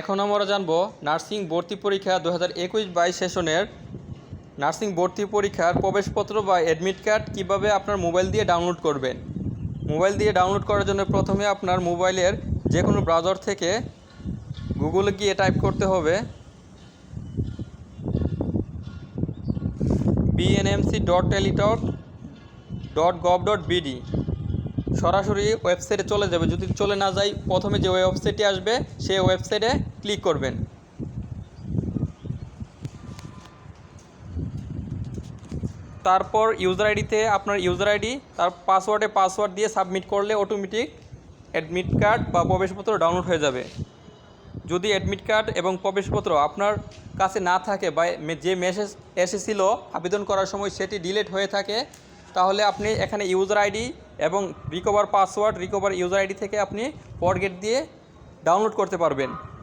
এখন আমরা জানব নার্সিং ভর্তি পরীক্ষা দু হাজার একুশ বাইশ সেশনের নার্সিং ভর্তি পরীক্ষার প্রবেশপত্র বা অ্যাডমিট কার্ড কীভাবে আপনার মোবাইল দিয়ে ডাউনলোড করবেন। মোবাইল দিয়ে ডাউনলোড করার জন্য প্রথমে আপনার মোবাইলের যে কোনো ব্রাউজার থেকে গুগলে গিয়ে টাইপ করতে হবে BNMC dot Teletalk dot gov dot BD সরাসরি ওয়েবসাইটে চলে যাবে। যদি চলে না যায় প্রথমে যে ওয়েবসাইটটি আসবে, সেই ওয়েবসাইটে ক্লিক করবেন। তারপর ইউজার আইডিতে আপনার ইউজার আইডি তার পাসওয়ার্ডে পাসওয়ার্ড দিয়ে সাবমিট করলে অটোমেটিক অ্যাডমিট কার্ড বা প্রবেশপত্র ডাউনলোড হয়ে যাবে। যদি অ্যাডমিট কার্ড এবং প্রবেশপত্র আপনার কাছে না থাকে বা যে মেসেজ এসেছিল আবেদন করার সময় সেটি ডিলিট হয়ে থাকে, তাহলে আপনি এখানে ইউজার আইডি এবং recover password recover user ID থেকে আপনি ফরগেট দিয়ে ডাউনলোড করতে পারবেন।